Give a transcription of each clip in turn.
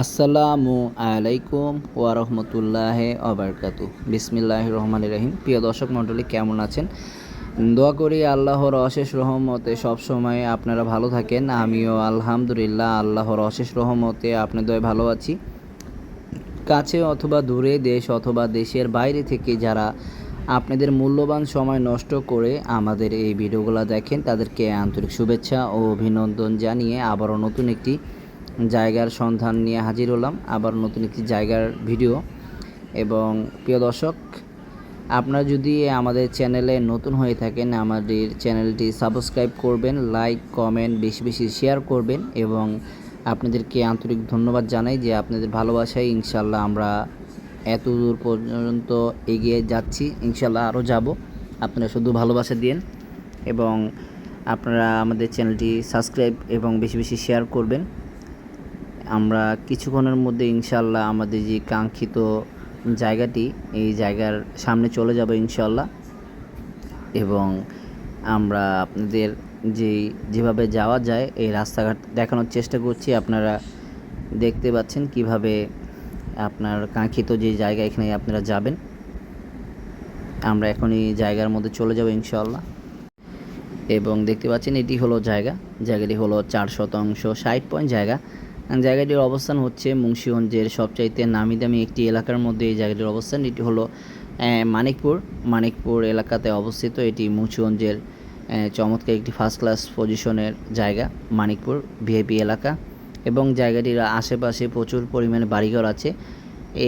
আসসালামু আলাইকুম ওয়া রহমতুল্লাহ অবরকাতু বিসমিল্লাহ রহমান রহিম। প্রিয় দর্শক মণ্ডলী, কেমন আছেন? দোয়া করি আল্লাহর অশেষ রহমতে সবসময় আপনারা ভালো থাকেন। আমিও আলহামদুলিল্লাহ আল্লাহর অশেষ রহমতে আপনাদের ভালো আছি। কাছে অথবা দূরে দেশ অথবা দেশের বাইরে থেকে যারা আপনাদের মূল্যবান সময় নষ্ট করে আমাদের এই ভিডিওগুলো দেখেন, তাদেরকে আন্তরিক শুভেচ্ছা ও অভিনন্দন জানিয়ে আবারও নতুন একটি জায়গার সন্ধান নিয়ে হাজির হলাম। আবার নতুন একটি জায়গার ভিডিও এবং প্রিয় দর্শক, আপনারা যদি আমাদের চ্যানেলে নতুন হয়ে থাকেন, আমাদের চ্যানেলটি সাবস্ক্রাইব করবেন লাইক কমেন্ট বেশি বেশি শেয়ার করবেন এবং আপনাদেরকে আন্তরিক ধন্যবাদ জানাই যে আপনাদের ভালোবাসায় ইনশাল্লাহ আমরা এত দূর পর্যন্ত এগিয়ে যাচ্ছি। ইনশাল্লাহ আরও যাব। আপনারা শুধু ভালোবাসা দিন এবং আপনারা আমাদের চ্যানেলটি সাবস্ক্রাইব এবং বেশি বেশি শেয়ার করবেন। আমরা কিছুক্ষণের মধ্যে ইনশাল্লাহ আমাদের যে কাঙ্ক্ষিত জায়গাটি, এই জায়গার সামনে চলে যাব ইনশাল্লাহ এবং আমরা আপনাদের যে, যেভাবে যাওয়া যায়, এই রাস্তাঘাট দেখানোর চেষ্টা করছি। আপনারা দেখতে পাচ্ছেন কীভাবে আপনার কাঙ্ক্ষিত যে জায়গা এখানে আপনারা যাবেন। আমরা এখন এই জায়গার মধ্যে চলে যাব ইনশাল্লাহ এবং দেখতে পাচ্ছেন এটি হলো জায়গা। জায়গাটি হলো চার শতাংশ, ষাট পয়েন্ট জায়গা। জায়গাটির অবস্থান হচ্ছে মুন্সিগঞ্জের সবচাইতে নামি দামি একটি এলাকার মধ্যে এই জায়গাটির অবস্থান। এটি হলো মানিকপুর। মানিকপুর এলাকাতে অবস্থিত এটি মুন্সিগঞ্জের চমৎকার একটি ফার্স্ট ক্লাস পজিশনের জায়গা, মানিকপুর ভিআইপি এলাকা। এবং জায়গাটির আশেপাশে প্রচুর পরিমাণে বাড়িঘর আছে।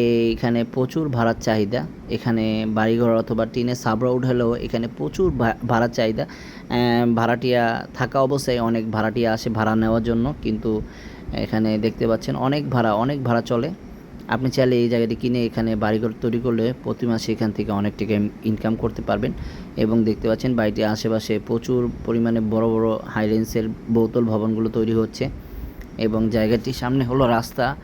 এইখানে প্রচুর ভাড়ার চাহিদা। এখানে বাড়িঘর অথবা টিনের সাবরা উঠালেও এখানে প্রচুর ভাড়ার চাহিদা। ভাড়াটিয়া থাকা অবস্থায় অনেক ভাড়াটিয়া আসে ভাড়া নেওয়ার জন্য। কিন্তু এখানে দেখতে পাচ্ছেন অনেক ভাড়া অনেক ভাড়া চলে। আপনি চাইলে এই জায়গাটি কিনে এখানে বাড়িঘর তৈরি করলে প্রতি মাসে এখান থেকে অনেক টাকা ইনকাম করতে পারবেন। এবং দেখতে পাচ্ছেন বাড়িটির আশেপাশে প্রচুর পরিমাণে বড় বড় হাই রেঞ্জের বহুতল ভবনগুলো তৈরি হচ্ছে। এবং জায়গাটির সামনে হলো রাস্তা।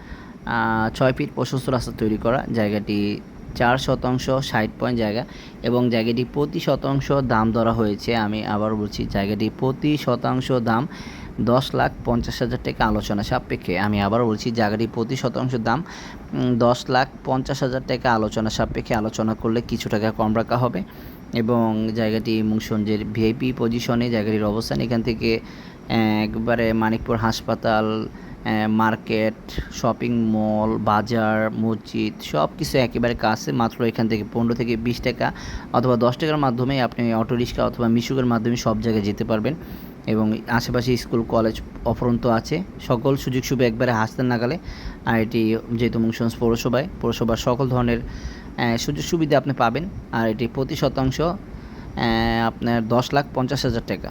ছয় ফিট প্রশস্ত রাস্তা তৈরি করা। জায়গাটি চার শতাংশ, ষাট পয়েন্ট জায়গা। এবং জায়গাটি প্রতি শতাংশ দাম ধরা হয়েছে। আমি আবার বলছি, জায়গাটি প্রতি শতাংশ দাম। দশ লাখ পঞ্চাশ হাজার টাকা আলোচনা সাপেক্ষে। আমি আবার বলছি জায়গাটি প্রতি শতাংশ দাম দশ লাখ পঞ্চাশ হাজার টাকা আলোচনা সাপেক্ষে আলোচনা করলে কিছু টাকা কম রাখা হবে। এবং জায়গাটি মুন্সঞ্জের ভিআইপি পজিশনে, জায়গাটির অবস্থান এখান থেকে একবারে মানিকপুর হাসপাতাল মার্কেট, শপিং মল, বাজার, মসজিদ সব কিছু একেবারে কাছে, মাত্র এখান থেকে পনেরো থেকে বিশ টাকা অথবা দশ টাকার মাধ্যমে আপনি অটো রিক্সা অথবা মিশুকের মাধ্যমে সব জায়গায় যেতে পারবেন। এবং আশেপাশে স্কুল, কলেজ অফরন্ত আছে। সকল সুযোগ সুবিধা একবারে হাসতেন নাগালে আর এটি যেহেতু মুংশনস পৌরসভায়, পৌরসভার সকল ধরনের সুযোগ সুবিধা আপনি পাবেন। আর এটি প্রতি শতাংশ আপনার দশ লাখ পঞ্চাশ হাজার টাকা।